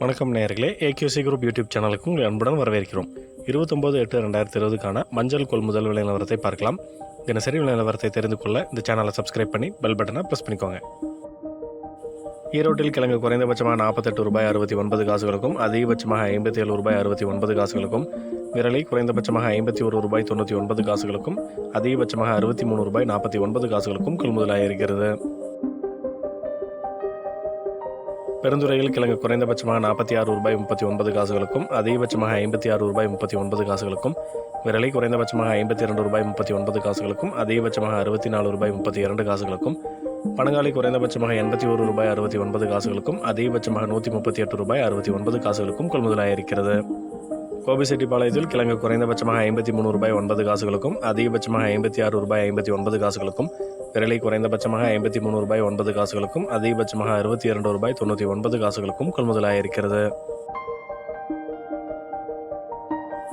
வணக்கம் நேர்களே ஏகியூசி group YouTube சேனலுக்கு உங்கள் அன்புடன் வரவேற்கிறோம். இருபத்தொம்போது எட்டு ரெண்டாயிரத்தி இருபதுக்கான மஞ்சள் கொள்முதல் விலை நிலவரத்தை பார்க்கலாம். தினசரி விலை நிலவரத்தை தெரிந்து கொள்ள இந்த சேனலை சப்ஸ்கிரைப் பண்ணி பெல் பட்டனை ப்ரெஸ் பண்ணிக்கோங்க. ஈரோட்டில் கிழங்கு குறைந்தபட்சமாக நாற்பத்தெட்டு ரூபாய் அறுபத்தி ஒன்பது காசுகளுக்கும் அதிகபட்சமாக ஐம்பத்தி ஏழு ரூபாய் அறுபத்தி ஒன்பது காசுகளுக்கும் விரலை குறைந்தபட்சமாக ஐம்பத்தி ஒரு ரூபாய் தொண்ணூற்றி ஒன்பது காசுகளுக்கும் அதிகபட்சமாக அறுபத்தி மூணு ரூபாய் நாற்பத்தி ஒன்பது காசுகளுக்கும் கொள்முதலாக பெருந்துறையில் கிழங்கு குறைந்தபட்சமாக நாற்பத்தி ஆறு ரூபாய் முப்பத்தி ஒன்பது காசுகளுக்கும் அதிகபட்சமாக ஐம்பத்தி ஆறு ரூபாய் முப்பத்தி ஒன்பது காசுகளுக்கும் விரலை குறைந்தபட்சமாக ஐம்பத்தி இரண்டு ரூபாய் முப்பத்தி ஒன்பது காசுகளுக்கும் அதிகபட்சமாக அறுபத்தி நாலு ரூபாய் முப்பத்தி இரண்டு காசுகளுக்கும் பணங்காலி குறைந்தபட்சமாக எண்பத்தி ஒரு ரூபாய் அறுபத்தி ஒன்பது காசுகளுக்கும் அதிகபட்சமாக நூற்றி முப்பத்தி எட்டு ரூபாய் அறுபத்தி ஒன்பது காசுகளுக்கும் கொள்முதலாக இருக்கிறது. கோபிசெட்டிப்பாளையத்தில் கிழங்கு குறைந்தபட்சமாக ஐம்பத்தி மூணு ரூபாய் ஒன்பது காசுகளுக்கும் அதிகபட்சமாக ஐம்பத்தி ஆறு ரூபாய் ஐம்பத்தி ஒன்பது காசுகளுக்கும் விரலை குறைந்தபட்சமாக ஐம்பத்தி மூணு ரூபாய் ஒன்பது காசுகளுக்கும் அதிகபட்சமாக அறுபத்தி இரண்டு ரூபாய் தொண்ணூற்றி ஒன்பது காசுகளுக்கும் கொள்முதலாக இருக்கிறது.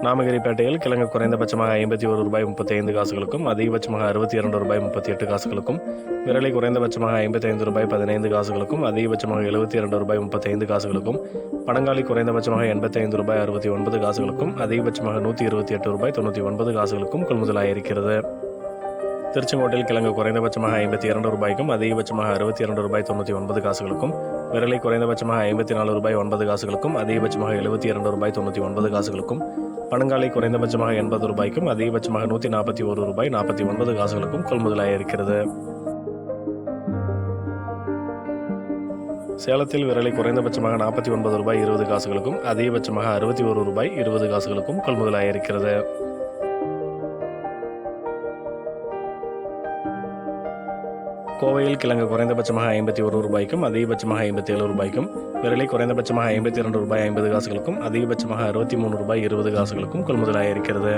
நாமகிரிப்பேட்டையில் கிழங்கு குறைந்தபட்சமாக ஐம்பத்தி ஒரு ரூபாய் முப்பத்தி ஐந்து காசுகளுக்கும் அதிகபட்சமாக அறுபத்தி இரண்டு ரூபாய் முப்பத்தி எட்டு காசுகளுக்கும் விரலை குறைந்தபட்சமாக ஐம்பத்தி ஐந்து ரூபாய் பதினைந்து காசுகளுக்கும் அதிகபட்சமாக எழுபத்தி இரண்டு ரூபாய் முப்பத்தி ஐந்து காசுகளுக்கும் பணங்காலி குறைந்தபட்சமாக எண்பத்தி ஐந்து ரூபாய் அறுபத்தி ஒன்பது காசுகளுக்கும் அதிகபட்சமாக நூற்றி இருபத்தி எட்டு ரூபாய் தொண்ணூற்றி ஒன்பது காசுகளுக்கும் கொள்முதலாக இருக்கிறது. திருச்செங்கோட்டில் கிழங்கு குறைந்தபட்சமாக ஐம்பத்தி இரண்டு ரூபாய்க்கும் அதிகபட்சமாக அறுபத்தி இரண்டு ரூபாய் தொண்ணூற்றி ஒன்பது காசுகளுக்கும். விரலை குறைந்தபட்சமாக ஐம்பத்தி நாலு ரூபாய் ஒன்பது காசுகளுக்கும் அதிகபட்சமாக எழுபத்தி இரண்டு ரூபாய் தொண்ணூற்றி ஒன்பது காசுகளுக்கும். பணங்காலை குறைந்தபட்சமாக எண்பது ரூபாய்க்கும் அதிகபட்சமாக நூற்றி நாற்பத்தி ஒரு ரூபாய் நாற்பத்தி ஒன்பது காசுகளுக்கும் கொள்முதலாக இருக்கிறது. சேலத்தில் விரலை குறைந்தபட்சமாக நாற்பத்தி ஒன்பது ரூபாய் இருபது காசுகளுக்கும் அதிகபட்சமாக அறுபத்தி ஒரு ரூபாய் இருபது காசுகளுக்கும் கொள்முதலாக இருக்கிறது. கோவையில் கிழங்கு குறைந்தபட்சமாக ஐம்பத்தி ஒரு ரூபாய்க்கும் அதிகபட்சமாக ஐம்பத்தி ஏழு ரூபாய்க்கும் விரலை குறைந்தபட்சமாக ஐம்பத்தி இரண்டு ரூபாய் ஐம்பது காசுகளுக்கும் அதிகபட்சமாக அறுபத்தி மூணு ரூபாய் இருபது காசுகளுக்கும் கொள்முதலாக இருக்கிறது.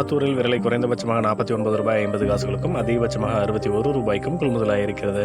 ஆத்தூரில் விரலை குறைந்தபட்சமாக நாற்பத்தி ஒன்பது ரூபாய் ஐம்பது காசுகளுக்கும் அதிகபட்சமாக அறுபத்தி ஒரு ரூபாய்க்கும் கொள்முதலாக இருக்கிறது.